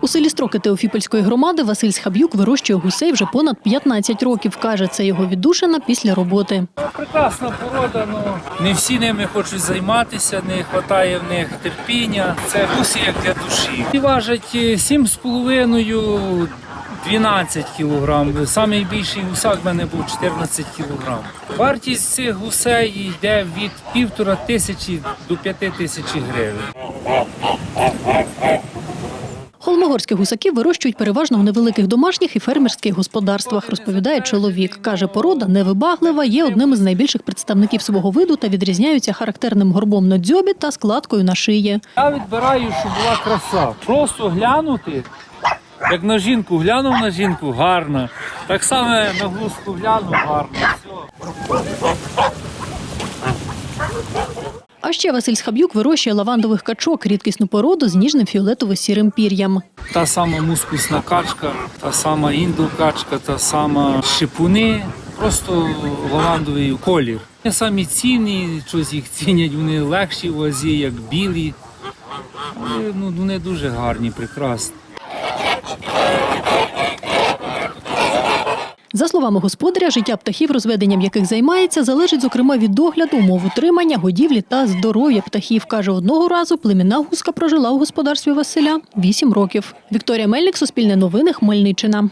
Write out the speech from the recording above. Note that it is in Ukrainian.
У селі Строки Теофіпольської громади Василь Схаб'юк вирощує гусей вже понад 15 років. Каже, це його віддушина після роботи. Прекрасна порода, ну не всі ними хочуть займатися, не вистачає в них терпіння. Це гуси як для душі. І важать е, 7,5 12 кілограм. Самий більший гусак в мене був 14 кілограм. Вартість цих гусей йде від півтора тисячі до п'яти тисячі гривень. Холмогорських гусаків вирощують переважно в невеликих домашніх і фермерських господарствах, розповідає чоловік. Каже, порода невибаглива, є одним із найбільших представників свого виду та відрізняються характерним горбом на дзьобі та складкою на шиї. Я відбираю, щоб була краса. Просто глянути, як на жінку глянув на жінку, гарно. Так само на гуску глянув, гарно. Все. А ще Василь Схаб'юк вирощує лавандових качок, рідкісну породу з ніжним фіолетово-сірим пір'ям. Та сама мускусна качка, та сама індокачка, та сама шипуни, просто лавандовий колір. Вони самі цінні, щось їх цінять, вони легші в вазі, як білі. Але, ну, вони дуже гарні, прекрасні. За словами господаря, життя птахів, розведенням яких займається, залежить зокрема від догляду, умов утримання, годівлі та здоров'я птахів. Каже, одного разу племінна гуска прожила у господарстві Василя 8 років. Вікторія Мельник, Суспільне новини, Хмельниччина.